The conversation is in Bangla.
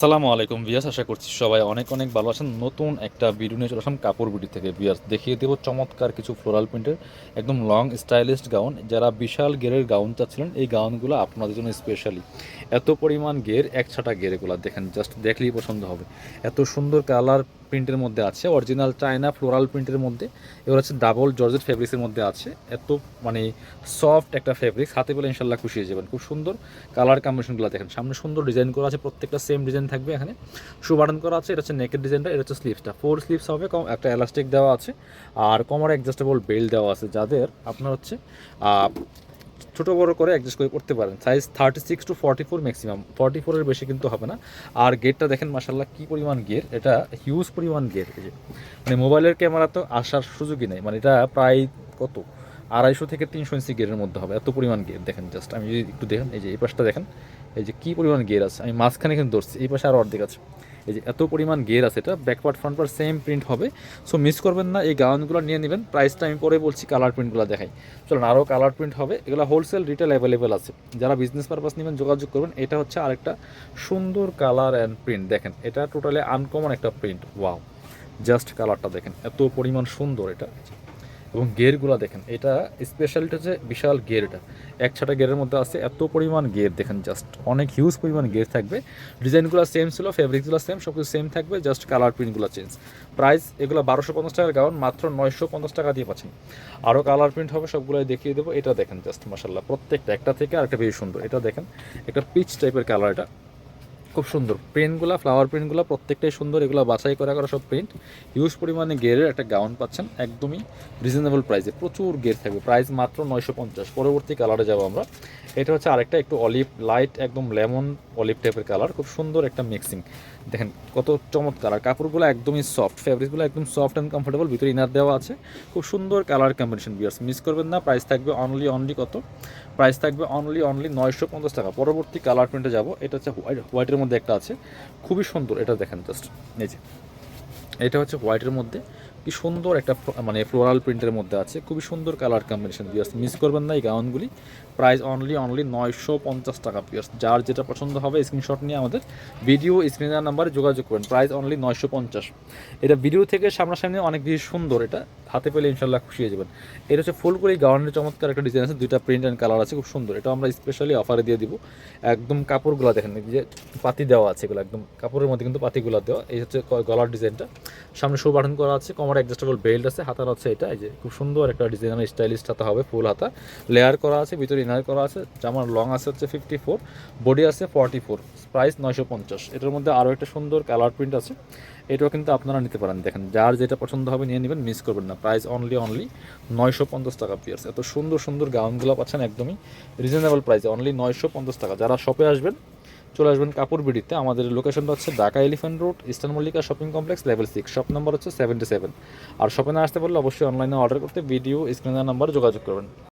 আসসালামু আলাইকুম বিয়াস আশা করছি সবাই অনেক অনেক ভালো আছেন। নতুন একটা ভিডিও নিয়ে চলে আসলাম কাপড় বিডি থেকে। বিয়াস দেখিয়ে দেবো চমৎকার কিছু ফ্লোরাল প্রিন্টের একদম লং স্টাইলিস্ট গাউন যারা বিশাল গেরের গাউন চাচ্ছিলেন, এই গাউনগুলো আপনাদের জন্য স্পেশালি এত পরিমাণ গের, এক ছাটা গের এগুলো, দেখেন জাস্ট দেখলেই পছন্দ হবে। এত সুন্দর কালার প্রিন্টের মধ্যে আছে অরিজিনাল চায়না ফ্লোরাল প্রিন্টের মধ্যে। এবার হচ্ছে ডাবল জর্জেট ফেব্রিক্সের মধ্যে আছে। এত মানে সফট একটা ফেব্রিক্স হাতে পেলে ইনশাল্লাহ খুশি হয়ে যাবেন। খুব সুন্দর কালার কম্বিনেশনগুলো দেখেন, সামনে সুন্দর ডিজাইন করা আছে, প্রত্যেকটা সেম ডিজাইন থাকবে এখানে। শু বাটন করা আছে, এটা হচ্ছে নেকের ডিজাইনটা এটা হচ্ছে স্লিভসটা ফোর স্লিভস হবে, কম একটা এলাস্টিক দেওয়া আছে, আর কমার অ্যাডজাস্টেবল বেল্ট দেওয়া আছে, যাদের আপনার হচ্ছে ছোটো বড় করে অ্যাডজাস্ট করে করতে পারেন। Size thirty six to forty four maximum forty ফোরের বেশি কিন্তু হবে না। আর গেটটা দেখেন মাসাল্লাহ কী পরিমাণ গের এটা হিউজ পরিমাণ যে। মানে মোবাইলের ক্যামেরা তো আসার সুযোগই নেই। মানে এটা প্রায় কত? আড়াইশো থেকে তিনশো ইঞ্চি গেরের মধ্যে হবে। এত পরিমাণ গের দেখেন জাস্ট আমি যদি একটু দেখেন, এই যে এই পাশটা দেখেন। এই যে কী পরিমাণ গের আছে? আমি মাঝখানে কিন্তু ধরছি, এই পাশে আরও অর্ধেক আছে। এই যে এত পরিমাণ গের আছে, এটা back part front part same print হবে। সো মিস করবেন না, এই গাউনগুলো নিয়ে নেবেন। প্রাইসটা আমি পরে বলছি কালার প্রিন্টগুলো দেখাই। চলুন আরও কালার প্রিন্ট হবে। এগুলো হোলসেল রিটেল অ্যাভেলেবেল আছে। যারা বিজনেস পারপাস নেবেন, যোগাযোগ করবেন। এটা হচ্ছে আরেকটা সুন্দর কালার অ্যান্ড প্রিন্ট দেখেন, এটা টোটালি আনকমন একটা প্রিন্ট ওয়াও জাস্ট কালারটা দেখেন, এত পরিমাণ সুন্দর এটা। এবং গেরগুলো দেখেন, এটা স্পেশালিটি হচ্ছে বিশাল গের এটা। এক ছাটা গেরের মধ্যে আছে এত পরিমাণ গের, দেখেন জাস্ট অনেক হিউজ পরিমাণ গের থাকবে। ডিজাইনগুলো সেম ছিল ফেব্রিকগুলো সেম সব কিছু সেম থাকবে জাস্ট কালার প্রিন্টগুলো চেঞ্জ প্রাইস এগুলো বারোশো পঞ্চাশ টাকার গাউন মাত্র নয়শো পঞ্চাশ টাকা দিয়ে পাচ্ছেন। আরও কালার প্রিন্ট হবে, সবগুলোই দেখিয়ে দেবো। এটা দেখেন জাস্ট মাসাল্লাহ প্রত্যেকটা, একটা থেকে আরেকটা বেশি সুন্দর। এটা দেখেন, একটা পিচ টাইপের কালার এটা। খুব সুন্দর। প্রিন্টগুলো ফ্লাওয়ার প্রিন্টগুলো প্রত্যেকটাই সুন্দর, এগুলো বাছাই করা করা সব প্রিন্ট হিউজ পরিমাণে গেরের একটা গাউন পাচ্ছেন, একদমই রিজনেবল প্রাইসে প্রচুর গের থাকবে প্রাইস মাত্র নয়শো পঞ্চাশ। পরবর্তী কালারে যাব আমরা। এটা হচ্ছে আরেকটা একটু অলিভ লাইট একদম লেমন অলিভ টাইপের কালার খুব সুন্দর একটা মিক্সিং দেখেন কত চমৎকার, আর কাপড়গুলো একদমই সফট ফ্যাব্রিকগুলো একদম সফট অ্যান্ড কমফোর্টেবল ভিতরে ইনার দেওয়া আছে। খুব সুন্দর কালার কম্বিনেশন বিয়ার্স মিস করবেন না প্রাইস থাকবে অনলি অনলি কত? প্রাইস থাকবে অনলি অনলি নয়শো পঞ্চাশ টাকা। পরবর্তী কালার প্রিন্টে যাব, এটা হচ্ছে হোয়াইট হোয়াইটের মধ্যে একটা আছে। খুবই সুন্দর, এটা দেখেন জাস্ট এই যে। এটা হচ্ছে হোয়াইটের মধ্যে কি সুন্দর একটা মানে ফ্লোরাল প্রিন্টের মধ্যে আছে। খুবই সুন্দর কালার কম্বিনেশন পিয়ার্স মিস করবেন না এই গাউনগুলি। প্রাইস অনলি অনলি নয়শো পঞ্চাশ টাকা পিয়ার্স যার যেটা পছন্দ হবে স্ক্রিনশট নিয়ে আমাদের ভিডিও স্ক্রিনের নাম্বারে যোগাযোগ করবেন। প্রাইস অনলি নয়শো পঞ্চাশ। এটা ভিডিও থেকে সামনাসামনি অনেক বেশি সুন্দর এটা। হাতে পেলে ইনশাল্লাহ খুশি হয়ে যাবেন। এটা হচ্ছে ফুলকড়ি গাউনের চমৎকার একটা ডিজাইন আছে। দুইটা প্রিন্ট অ্যান্ড কালার আছে, খুব সুন্দর। এটা আমরা স্পেশালি অফারে দিয়ে দিব। একদম কাপড়গুলো দেখেন যে পাতি দেওয়া আছে এগুলো, একদম কাপড়ের মধ্যে কিন্তু পাতিগুলো দেওয়া। এই হচ্ছে গলার ডিজাইনটা সামনে শো করা আছে কমার অ্যাডজাস্টেবল বেল্ট আছে, হাতার হচ্ছে এটা, এই যে খুব সুন্দর একটা ডিজাইনার স্টাইলিশ হাতা হবে, ফুল হাতা। লেয়ার করা আছে, ভিতরে ইনার করা আছে, জামার লং আছে হচ্ছে ফিফটি ফোর বডি আছে ফর্টি ফোর প্রাইস নয়শো পঞ্চাশ। এটার মধ্যে আরও একটা সুন্দর কালার প্রিন্ট আছে, এটাও কিন্তু আপনারা নিতে পারেন। দেখেন, যার যেটা পছন্দ হবে নিয়ে নেবেন মিস করবেন না। প্রাইস অনলি অনলি নয়শো পঞ্চাশ টাকা পিয়ার্স এত সুন্দর সুন্দর গাউনগুলো পাচ্ছেন একদমই রিজনেবল প্রাইসে অনলি নয়শো পঞ্চাশ টাকা। যারা শপে আসবেন চলে আসবেন কাপড় বিডিতে। আমাদের লোকেশনটা হচ্ছে Dhaka elephant road eastern Mallika shopping complex level six shop number হচ্ছে সেভেন্টি সেভেন আর শপে না আসতে পারলে অবশ্যই অনলাইনে অর্ডার করতে ভিডিও স্ক্রিনের নাম্বার যোগাযোগ করবেন।